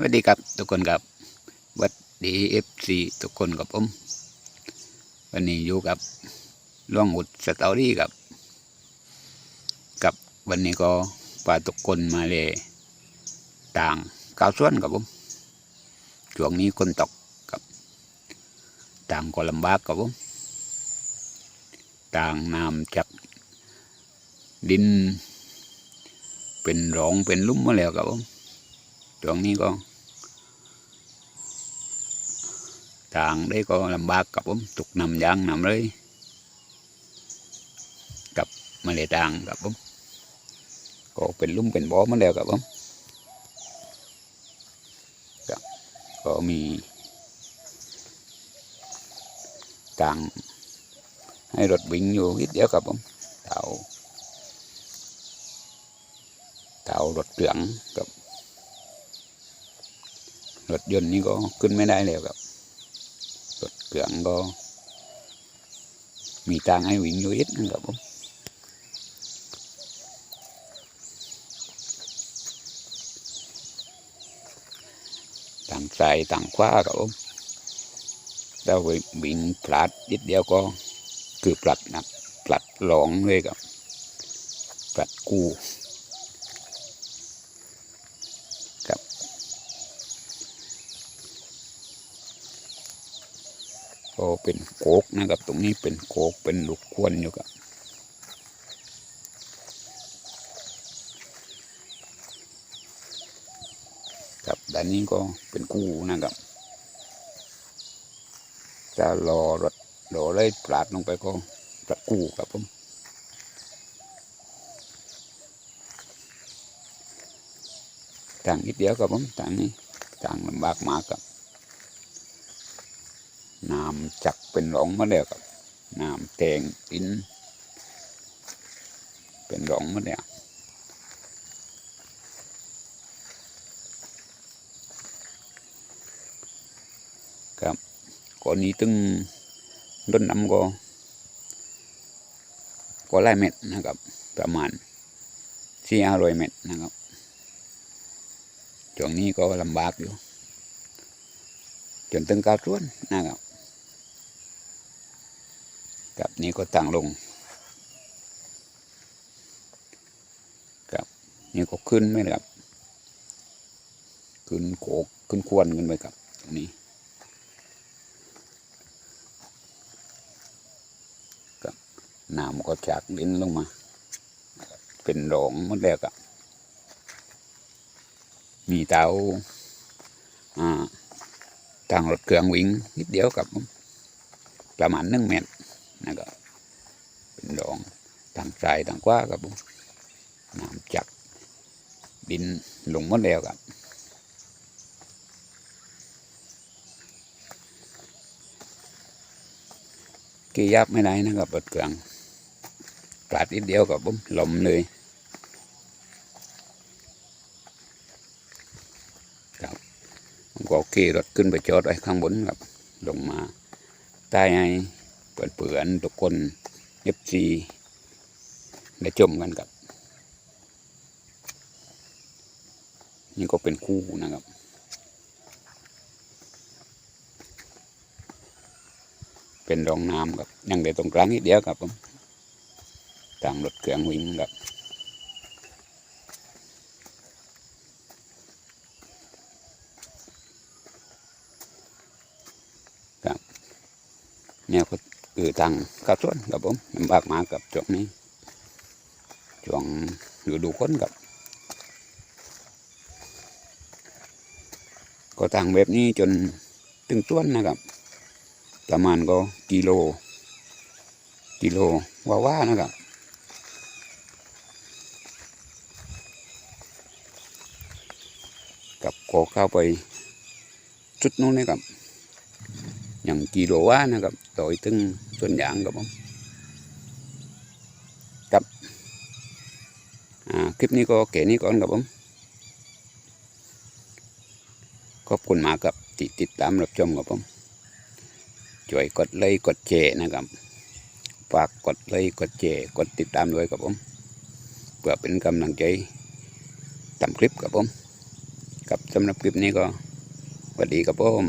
สวัสดีครับทุกคนครับวัสดีเอฟซีทุกคนกับผมวันนี้อยู่กับล่วงอุดสตอรี่กับ กับวันนี้ก็พาทุกคนมาเลยต่างกาวส่วนกับผมช่วงนี้คนตกกับ ต่างก็ลำบากกับผมต่างน้ำจากดิน เป็นหลองเป็นลุ่มมาแล้วครับผม ช่วงนี้ก็ต่างได้ก็ลำบากกับผมตกนำยางนำเลย กับมาเลยต่างกับผมก็เป็นลุ่มเป็นบ่อมาแล้วกับผมครับก็มีต่างให้รถวิ่งอยู่นิดเดียวกับผมเท่าเท่ารถเหลืองกับ รถยนต์นี่ก็ขึ้นไม่ได้แล้วครับรถเกลืองก็ มีทางให้วิ่งอยู่อิดนะครับผมต่างซ้ายต่างขวาครับผมถ้าวิ่งพลาดนิดเดียวก็คือพลัดนะพลัดหลองเลยครับพลัดกู้ ก็เป็นโกกนะครับ ตรงนี้เป็นโกกเป็นลูกควนอยู่ครับครับด้านนี้ก็เป็นกู้นะครับจะรอรถรอเลยปลาดลงไปก็ปลากู้ครับผมต่างนิดเดียวครับผมต่างนี้ต่างลำบากมากครับ น้ำจักเป็นหลงมาแล้วครับน้ำแตงอิน เป็นหลงมาแล้วครับก่อนนี้ตึงด้นน้ำก็ก็ไล่เม็ดนะครับ ประมาณสี่ห้าร้อยเม็ดนะครับช่วงนี้ก็ลำบากอยู่ จนตึงกาวต้วนนะครับ กับนี้ก็ต่างลง กับนี่ก็ขึ้นไหมครับ ขึ้นโขกขึ้นควนขึ้นไปครับอันนี้กับน้ำก็จากดินลงมา เป็นหลงหมดแล้วครับมีเตาอ่าทางรถเครื่องวิ่งนิดเดียวกับประมาณหนึ่งเมตร นะครับเป็นดองทางซ้ายทางขวาครับผมน้ำจักดินลงหมดแล้วครับกี่ยับไม่ได้นะครับเปิดเครื่องกลาดนิดเดียวกับผมลมเลยครับผมก็ขี่รถขึ้นไปจอดไว้ข้างบนครับ ลงมาใต้ให้ เปื่อนๆทุกคนเอฟซีได้ชมกันครับ นี่ก็เป็นคู่นะครับเป็นรองน้ำครับยังได้ตรงกลางนิดเดียวครับผมต่างรถเครื่องวิ่งครับครับเนี่ยก็ คือทางข้าวสวนครับผมลำบากมากับช่วงนี้ช่วงฤดูฝนครับ ก็ทางแบบนี้จนถึงต้วนนะครับ ประมาณก็กิโล กิโลว่าว่านะครับกับโคเข้าไปจุดนู้นนะครับ อย่างกิโลว่านะครับต่อยถึงส่วนยางครับผมครับคลิปนี้ก็แค่นี้ก่อนครับผมขอบคุณมากครับที่ติดตามรับชมครับผมช่วยกดไลค์กดแชร์นะครับฝากกดไลค์กดแชร์กดติดตามด้วยครับผมเพื่อเป็นกำลังใจทำคลิปครับผมกับสำหรับคลิปนี้ก็สวัสดีครับผม